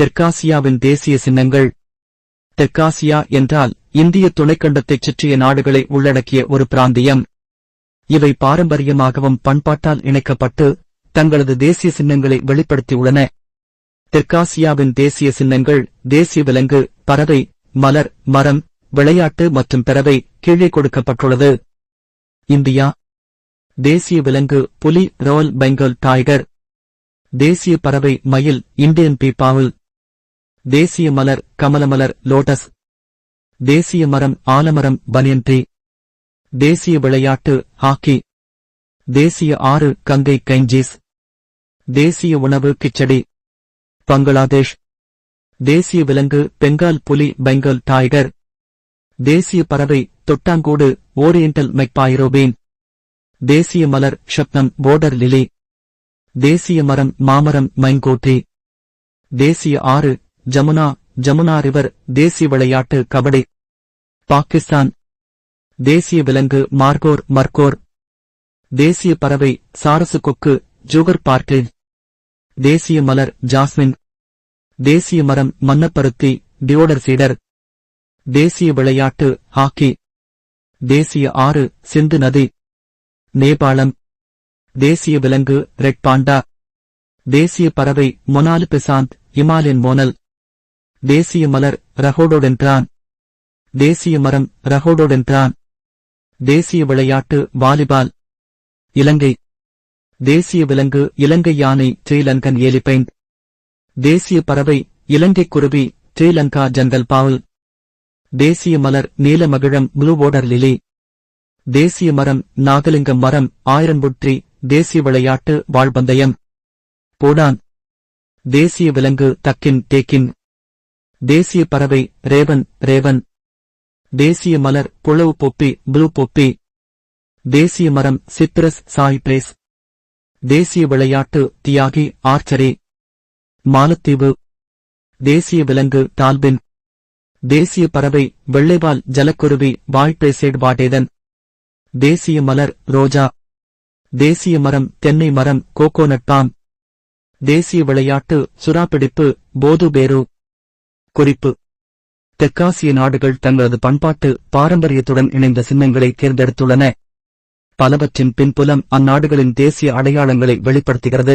தெற்காசியாவின் தேசிய சின்னங்கள். தெற்காசியா என்றால் இந்திய துணைக்கண்டத்தைச் சுற்றிய நாடுகளை உள்ளடக்கிய ஒரு பிராந்தியம். இவை பாரம்பரியமாகவும் பண்பாட்டால் இணைக்கப்பட்டு தங்களது தேசிய சின்னங்களை வெளிப்படுத்தியுள்ளன. தெற்காசியாவின் தேசிய சின்னங்கள் தேசிய விலங்கு பறவை மலர் மரம் விளையாட்டு மற்றும் பிறவை கீழே கொடுக்கப்பட்டுள்ளது. இந்தியா. தேசிய விலங்கு புலி ரோயல் பெங்கால் டைகர். தேசிய பறவை மயில் இந்தியன் பீப்பாவில் தேசிய மலர் கமலமலர் லோட்டஸ். தேசிய மரம் ஆலமரம் பனியன் தேசிய விளையாட்டு ஹாக்கி. தேசிய ஆறு கங்கை கைஞ்சீஸ். தேசிய உணவு கிச்சடி. பங்களாதேஷ். தேசிய விலங்கு பெங்கால் புலி பெங்கால் டைகர் தேசிய பறவை தொட்டாங்கூடு ஓரியண்டல் மெக்பாயிரோபீன். தேசிய மலர் ஷப்னம் போர்டர் லிலி. தேசிய மரம் மாமரம் மைங்கோட்டி தேசிய ஆறு ஜமுனா ஜமுனா ரிவர் தேசிய விளையாட்டு கபடி. பாகிஸ்தான். தேசிய விலங்கு மார்கோர் மர்கோர். தேசிய பறவை சாரசு கொக்கு ஜூகர் பார்க்கில். தேசிய மலர் ஜாஸ்மின். தேசிய மரம் மன்னப்பருத்தி டியோடர் சீடர். தேசிய விளையாட்டு ஹாக்கி. தேசிய ஆறு சிந்து நதி. நேபாளம். தேசிய விலங்கு ரெட் பாண்டா. தேசிய பறவை மொனாலு பிசாந்த் இமாலியன் மோனல். தேசிய மலர் ரஹோடோடென்றான் தேசிய மரம் ரஹோடோடென்றான் தேசிய விளையாட்டு வாலிபால். இலங்கை. தேசிய விலங்கு இலங்கை யானை ஸ்ரீலங்கன் ஏலிபைண்ட் தேசிய பறவை இலங்கை குருவி ஸ்ரீலங்கா ஜங்கல் பாவல் தேசிய மலர் நீலமகிழம் ப்ளூ ஓடர் லிலி. தேசிய மரம் நாகலிங்கம் மரம் ஆயிரம்புற்றி தேசிய விளையாட்டு வாழ்பந்தயம். போடான். தேசிய விலங்கு தக்கின் தேக்கின். தேசிய பறவை ரேவன் ரேவன். தேசிய மலர் புலவு பொப்பி ப்ளூ பொப்பி. தேசிய மரம் சித்ரஸ் சாய்பிரேஸ் தேசிய விளையாட்டு தியாகி ஆர்ச்சரி. மாலத்தீவு. தேசிய விலங்கு டால்பின். தேசிய பறவை வெள்ளைவால் ஜலக்குருவி வாய்ப்பேசேட் வாடேதன். தேசிய மலர் ரோஜா. தேசிய மரம் தென்னை மரம் கோகோனட் பாம். தேசிய விளையாட்டு சுறாப்பிடிப்பு போதுபேரு குறிப்பு. தெற்காசிய நாடுகள் தங்களது பண்பாட்டு பாரம்பரியத்துடன் இணைந்த சின்னங்களை தேர்ந்தெடுத்துள்ளன. பலவற்றின் பின்புலம் அந்நாடுகளின் தேசிய அடையாளங்களை வெளிப்படுத்துகிறது.